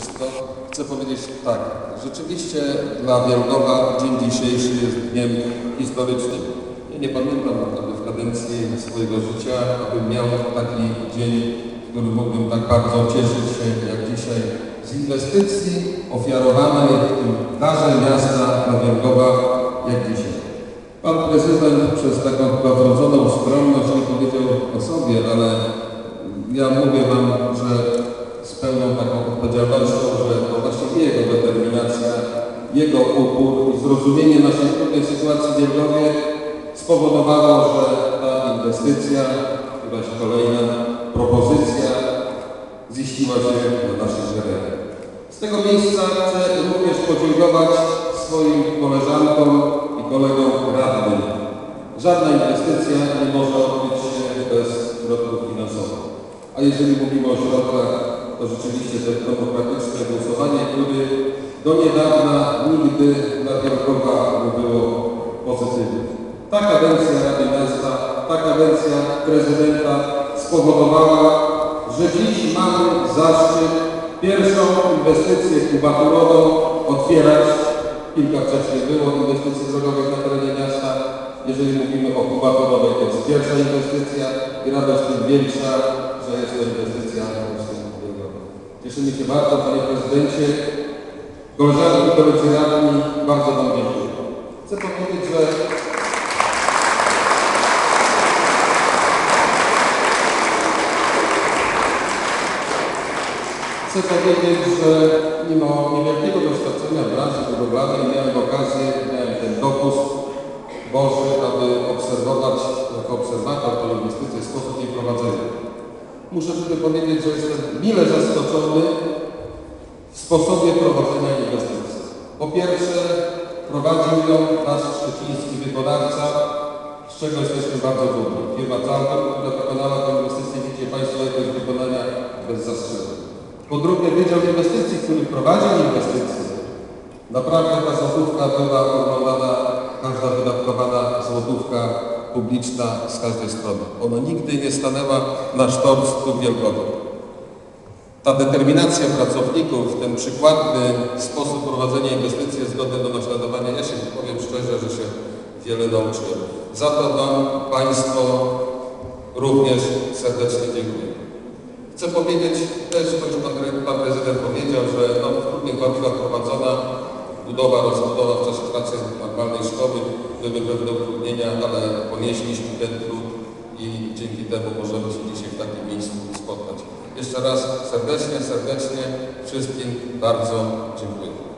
wszystko. Chcę powiedzieć tak, rzeczywiście dla Wielgowa dzień dzisiejszy jest dniem historycznym. Ja nie pamiętam naprawdę w kadencji swojego życia, abym miał taki dzień, w którym mógłbym tak bardzo cieszyć się jak dzisiaj z inwestycji ofiarowanej w tym darze miasta dla Wielgowa jak dzisiaj. Pan prezydent przez taką chyba wrodzoną skromność nie powiedział o sobie, ale ja mówię Wam, że z pełną taką odpowiedzialnością, jego upór i zrozumienie naszej trudnej sytuacji w Wielgowie spowodowało, że ta inwestycja, któraś kolejna propozycja ziściła się na naszych szeregach. Z tego miejsca chcę również podziękować swoim koleżankom i kolegom radnym. Żadna inwestycja nie może odbyć się bez środków finansowych. A jeżeli mówimy o środkach, to rzeczywiście to demokratyczne głosowanie, które do niedawna nigdy dla Wielkowa nie było pozytywne. Ta kadencja Rady Miasta, ta kadencja prezydenta spowodowała, że dziś mamy zaszczyt pierwszą inwestycję kubaturową otwierać. Kilka wcześniej było inwestycji drogowych na terenie miasta. Jeżeli mówimy o kubaturowej, to jest pierwsza inwestycja i radość tym większa, że jest to inwestycja drogowa. Cieszymy się bardzo, panie prezydencie. Koleżanki koledzy radni, bardzo wam dziękuję. Chcę powiedzieć, że Chcę powiedzieć, że mimo niewielkiego doświadczenia w branży budowlanej miałem okazję, miałem ten dopust Boży, aby obserwować jako obserwator tę inwestycję, sposób jej prowadzenia. Muszę tylko powiedzieć, że jestem mile zaskoczony sposobie prowadzenia inwestycji. Po pierwsze, prowadził ją nasz szczeciński wykonawca, z czego jesteśmy bardzo dumni. Firma Calgon, która wykonała tę inwestycję, widzicie Państwo jakość wykonania bez zastrzeżeń. Po drugie, Wydział Inwestycji, który prowadził inwestycje, naprawdę ta złotówka była oglądana, każda wydatkowana złotówka publiczna z każdej strony. Ona nigdy nie stanęła na sztorc tu w Wielkowie. Ta determinacja pracowników, ten przykładny sposób prowadzenia inwestycji jest godny do naśladowania. Ja się powiem szczerze, że się wiele nauczyłem. Za to Wam Państwo również serdecznie dziękuję. Chcę powiedzieć też, to już pan, pan prezydent powiedział, że no, w trudnych warunkach prowadzona budowa, rozbudowa w czasie pracy normalnej szkoły były pewne utrudnienia, ale ponieśliśmy ten trud i dzięki temu możemy się dzisiaj w takim miejscu spotkać. Jeszcze raz serdecznie, serdecznie wszystkim bardzo dziękuję.